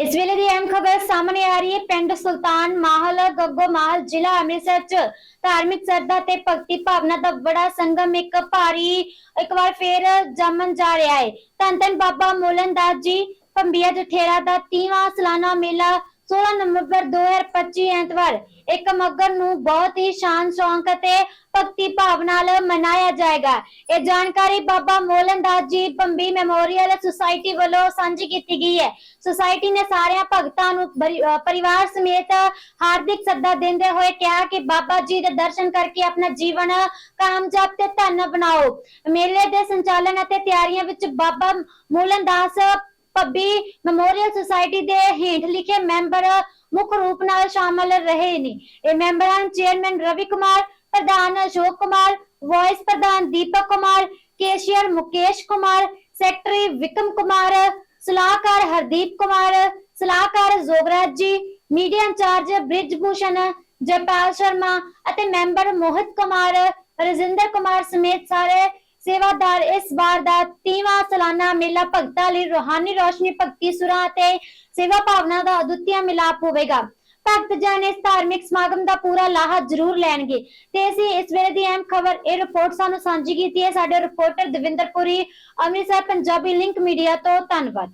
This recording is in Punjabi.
ਇਸ ਵੇਲੇ ਦੀ ਅਹਿਮ ਖਬਰ ਸਾਹਮਣੇ ਆ ਰਹੀ ਹੈ। ਪਿੰਡ ਸੁਲਤਾਨ ਮਾਹਲ, ਗੱਗੋ ਮਾਹਲ ਜ਼ਿਲ੍ਹਾ ਅੰਮ੍ਰਿਤਸਰ ਚ ਧਾਰਮਿਕ ਸਰਦਾ ਤੇ ਭਗਤੀ ਭਾਵਨਾ ਦਾ ਬੜਾ ਸੰਗਮ ਇੱਕ ਭਾਰੀ ਇੱਕ ਵਾਰ ਫੇਰ ਜੰਮਣ ਜਾ ਰਿਹਾ ਹੈ। ਧੰਨ ਧੰਨ ਬਾਬਾ ਮੋਲਨ ਦਾਸ ਜੀ ਪੰਬੀਆ ਜਠੇਰਾ ਦਾ 30ਵਾਂ ਸਾਲਾਨਾ ਮੇਲਾ 16 ਨਵੰਬਰ 2025 ਐਤਵਾਰ, ਇੱਕ ਮੱਗਰ ਨੂੰ ਬਹੁਤ ਹੀ ਸ਼ਾਨ, ਸ਼ੌਂਕ ਅਤੇ ਭਗਤੀ ਭਾਵ ਨਾਲ ਮਨਾਇਆ ਜਾਏਗਾ। ਇਹ ਜਾਣਕਾਰੀ ਬਾਬਾ ਮੋਲਨਦਾਸ ਜੀ ਬੰਬੀ ਮੈਮੋਰੀਅਲ ਸੁਸਾਇਟੀ ਵੱਲੋਂ ਸਾਂਝੀ ਕੀਤੀ ਗਈ ਹੈ। ਸੁਸਾਇਟੀ ਨੇ ਸਾਰਿਆਂ ਭਗਤਾਂ ਨੂੰ ਪਰਿਵਾਰ ਸਮੇਤ ਹਾਰਦਿਕ ਸੱਦਾ ਦਿੰਦੇ ਹੋਏ ਕਿਹਾ ਕਿ ਬਾਬਾ ਜੀ ਦੇ ਦਰਸ਼ਨ ਕਰਕੇ ਆਪਣਾ ਜੀਵਨ ਕਾਮਯਾਬ ਤੇ ਧਨ ਬਣਾਓ। ਮੇਲੇ ਦੇ ਸੰਚਾਲਨ ਅਤੇ ਤਿਆਰੀਆਂ ਵਿੱਚ ਬਾਬਾ ਮੋਲਨ ਦਾਸ ਪੱਬੀ ਮੈਮੋਰੀਅਲ ਸੁਸਾਇਟੀ ਦੇ ਹੇਠ ਲਿਖੇ ਮੈਂਬਰ ਮੁੱਖ ਰੂਪ ਨਾਲ ਸ਼ਾਮਲ ਰਹੇ ਨੇ। ਇਹ ਮੈਂਬਰਾਂ ਚੇਅਰਮੈਨ ਰਵੀ ਕੁਮਾਰ, ਪ੍ਰਧਾਨ ਅਸ਼ੋਕ ਕੁਮਾਰ ਵਾਇਸ ਪ੍ਰਧਾਨ ਦੀਪਕ ਕੁਮਾਰ ਕੇਸ਼ੀਅਰ ਮੁਕੇਸ਼ ਕੁਮਾਰ ਸੈਕਟਰੀ ਵਿਕਮ ਕੁਮਾਰ, ਸਲਾਹਕਾਰ ਹਰਦੀਪ ਕੁਮਾਰ, ਸਲਾਹਕਾਰ ਜੋਗਰਾਜ ਜੀ ਮੀਡੀਆ ਇੰਚਾਰਜ ਬ੍ਰਿਜ ਭੂਸ਼ਣ ਜਪਾਲ ਸ਼ਰਮਾ ਅਤੇ ਮੈਂਬਰ ਮੋਹਿਤ ਕੁਮਾਰ, ਰਜਿੰਦਰ ਕੁਮਾਰ ਸਮੇਤ ਸਾਰੇ ਸੇਵਾਦਾਰ ਇਸ ਵਾਰ ਦਾ 30ਵਾਂ ਸਾਲਾਨਾ ਮੇਲਾ ਭਗਤਾਂ ਲਈ ਰੂਹਾਨੀ ਰੋਸ਼ਨੀ ਭਗਤੀ ਸੁਰਾਂ ਅਤੇ ਸੇਵਾ ਭਾਵਨਾ ਦਾ ਅਦੁੱਤਿਆ ਮਿਲਾਪ ਹੋਵੇਗਾ। ਭਗਤ ਜਨ ਇਸ ਧਾਰਮਿਕ ਸਮਾਗਮ ਦਾ ਪੂਰਾ ਲਾਹਾ ਜ਼ਰੂਰ ਲੈਣਗੇ। ਤੇ ਅਸੀਂ ਇਸ ਵੇਲੇ ਦੀ ਅਹਿਮ ਖਬਰ, ਇਹ ਰਿਪੋਰਟ ਸਾਨੂੰ ਸਾਂਝੀ ਕੀਤੀ ਹੈ। ਸਾਡੇ reporter Davinderpuri Amritsar Punjabi link media ਤੋਂ। ਧੰਨਵਾਦ।